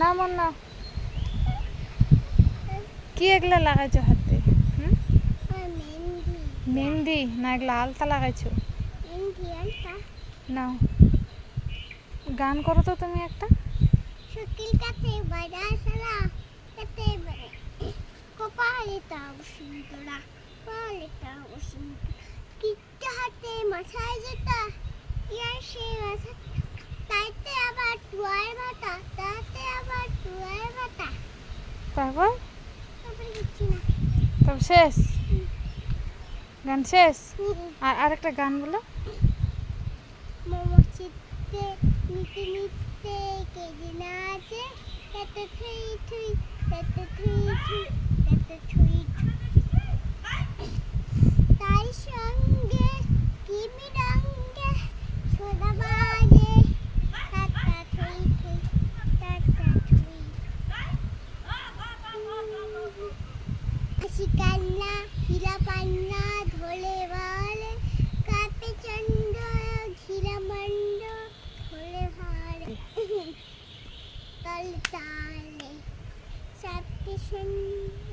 না, মন না। কি এগুলা লাগাইছো হাতে? মেহেন্দি। না এগুলা আলতা লাগাইছো? নাও গান করো তো তুমি একটা। শুকিল কাছে বাজা সালা কাতে বারে কপালে তাও সুন্দরা কপালে তাও সুন্দরা কিট্টা হাতে মাথায় যেটা ইয়ার সে মাথা তারপর? তবে শেষ? গান শেষ? আর আরেকটা গান বলো। নিতে নিতে কেজি না আছে থুই থুই Sabdishan.